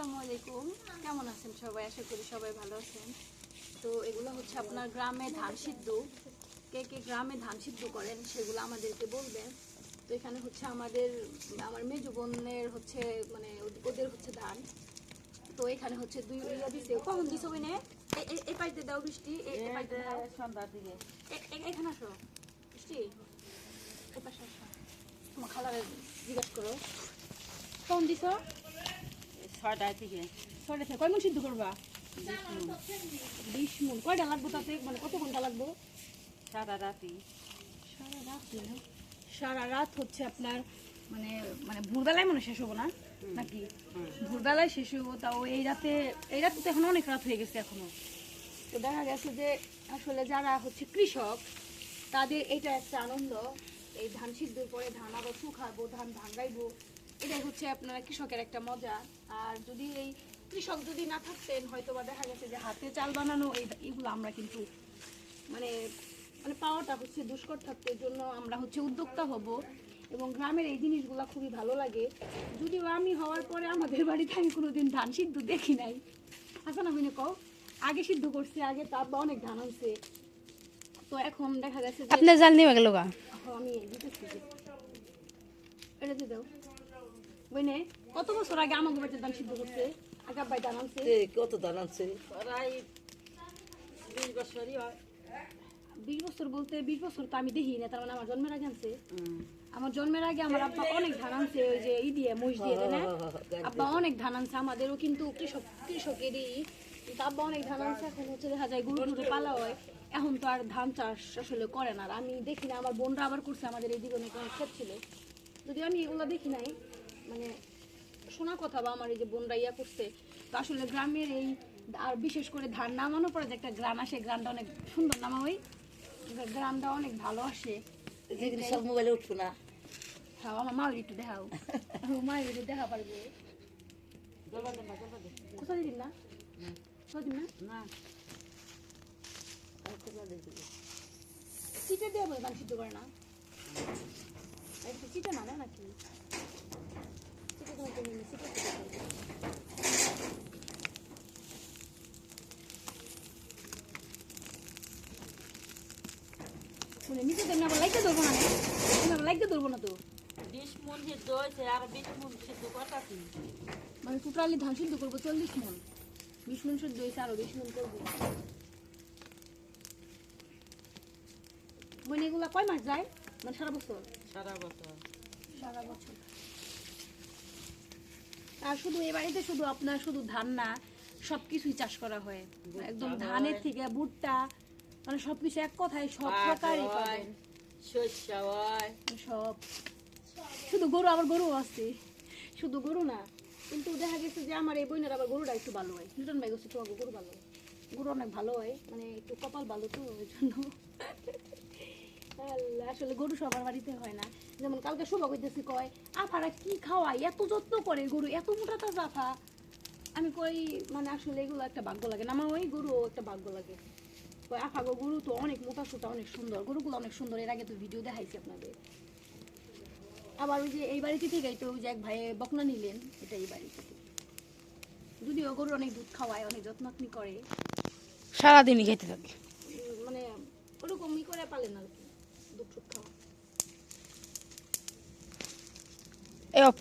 আসসালামু আলাইকুম। কেমন আছেন সবাই? আশা করি সবাই ভালো আছেন। তো এগুলো হচ্ছে আপনার গ্রামে ধান সিদ্ধ। কে কে গ্রামে ধান সিদ্ধ করেন সেগুলো আমাদেরকে বলবেন। তো এখানে হচ্ছে আমাদের আমার মেজো বোনের হচ্ছে মানে ওদের হচ্ছে ধান। তো এখানে হচ্ছে দুই ইয়া দিছে। কখন দিছে ওই নে? এই পাইতে দাও বৃষ্টি। এই পাইতে দাও। সন্ধ্যার দিকে। এখানে আসো। বৃষ্টি? এই পাশে আসো। তোমার খালারে জিজ্ঞাসা করো। কখন দিছ? ছয়টার দিকে ছয়টা থেকে। কয় মন সিদ্ধ করবা? বিশ মন। কয়টা লাগবো তাতে? মানে কত ঘণ্টা লাগবো? সারা রাতি। সারা রাত না? সারা রাত হচ্ছে আপনার মানে মানে ভোরবেলায় মনে শেষ হব না? নাকি? ভোরবেলায় শেষ হব তাও এই রাতে এই রাতে তো এখন অনেক রাত হয়ে গেছে এখনও। তো দেখা গেছে যে আসলে যারা হচ্ছে কৃষক তাদের এটা একটা আনন্দ। এই ধান সিদ্ধর পরে ধান আবার শুকাবো ধান ভাঙ্গাইবো এটাই হচ্ছে আপনার কৃষকের একটা মজা। আর যদি এই কৃষক যদি না থাকতেন হয়তো বা দেখা গেছে যে হাতে চাল বানানো এই এগুলো আমরা কিন্তু মানে মানে পাওয়াটা হচ্ছে দুষ্কর থাকতো জন্য আমরা হচ্ছে উদ্যোক্তা হব এবং গ্রামের এই জিনিসগুলো খুবই ভালো লাগে। যদিও আমি হওয়ার পরে আমাদের বাড়িতে আমি কোনোদিন ধান সিদ্ধ দেখি নাই। এখন আমি না কও আগে সিদ্ধ করছে আগে তার বা অনেক ধান হয়েছে তো এখন দেখা গেছে যে আপনার জাল নিয়ে গেল গা? আমি দিতেছি। এটা দিয়ে দাও। বইনে কত বছর আগে আমাকে বাড়িতে ধান সিদ্ধ করছে? আগে ধান আনছে। এ, কত দান আছে প্রায় বিশ বছরই হয়। বিশ বছর বলতে বিশ বছর তো আমি দেখি না তার মানে আমার জন্মের আগে আনছে। আমার জন্মের আগে আমার আব্বা অনেক ধান আনছে ওই যে ই দিয়ে মহিষ দিয়ে দেয় না? আব্বা অনেক ধান আনছে আমাদেরও কিন্তু কৃষক কৃষকেরই কিন্তু আব্বা অনেক ধান আনছে এখন হচ্ছে দেখা যায় গরু টুরু পালা হয়। এখন তো আর ধান চাষ আসলে করে না। আর আমি দেখি না আমার বোনরা আবার করছে আমাদের এই দিকে অনেক অনেক ক্ষেত ছিল। যদিও আমি এগুলো দেখি নাই মানে শোনা কথা বা আমার এই যে বোনরা ইয়া করছে তো আসলে গ্রামের এই আর বিশেষ করে ধান নামানোর পরে যে একটা গ্রাম আসে গ্রামটা অনেক সুন্দর নামা ওই? গ্রামটা অনেক ভালো আসে। যেগুলি সব মোবাইলে উঠবো না। হ্যাঁ আমার মা একটু দেখাও। মা একটু দেখা পারবে। কোথাও দিন না কোথাও দিন না। চিটে ধান সিদ্ধ করে না। একটু চিটে না না নাকি চিটে তোমার জন্য চিটে চিটে করবে। শুনে নিচে দেন না আবার লাইটটা ধরবো না। তুমি আবার লাইটটা ধরবো না তো। বিশ মন সিদ্ধ হয়েছে আর বিশ মন সিদ্ধ করতাছি মানে টোটালি ধান সিদ্ধ করব চল্লিশ মন। বিশ মন সিদ্ধ হয়েছে আরও বিশ মন করব। মানে এগুলা কয় মাস যায়? মানে সারা বছর? সারা বছর। সারা বছর। আর শুধু এই বাড়িতে শুধু আপনার শুধু ধান না সব কিছুই চাষ করা হয়। একদম ধানের থেকে ভুট্টা মানে সবকিছু এক কথায় সব প্রকারই পাবেন। সব। শুধু গরু আবার গরু আছে। শুধু গরু না কিন্তু দেখা গেছে যে আমার এই বইনের আবার গরুটা একটু ভালো হয়। নিউটন ভাই গেছে তোমাকে গরু ভালো হয়? গরু অনেক ভালো হয় মানে একটু কপাল ভালো তো ওই জন্য। আসলে গরু সবার বাড়িতে হয় না। যেমন কালকে শুভ করতেছি কয় আফারা কি খাওয়াই? এত যত্ন করে গরু এত মোটা তাজা আফা। আমি কই মানে আসলে এগুলো একটা ভাগ্য লাগে না। আমার ওই গরু একটা ভাগ্য লাগে। কই আফা গো গরু তো অনেক মোটা সোটা অনেক সুন্দর। গরুগুলো অনেক সুন্দর। এর আগে তো ভিডিও দেখাইছি আপনাদের। আবার ওই যে এই বাড়িতে থেকেই তো ওই যে এক ভাই বকনা নিলেন এটা এই বাড়ি থেকে। যদিও গরু অনেক দুধ খাওয়ায় অনেক যত্ন করে। সারাদিনই খেতে থাকে। মানে ওরকমই করে পালেন আর কি। দুধ টুধ খাওয়া এই অফ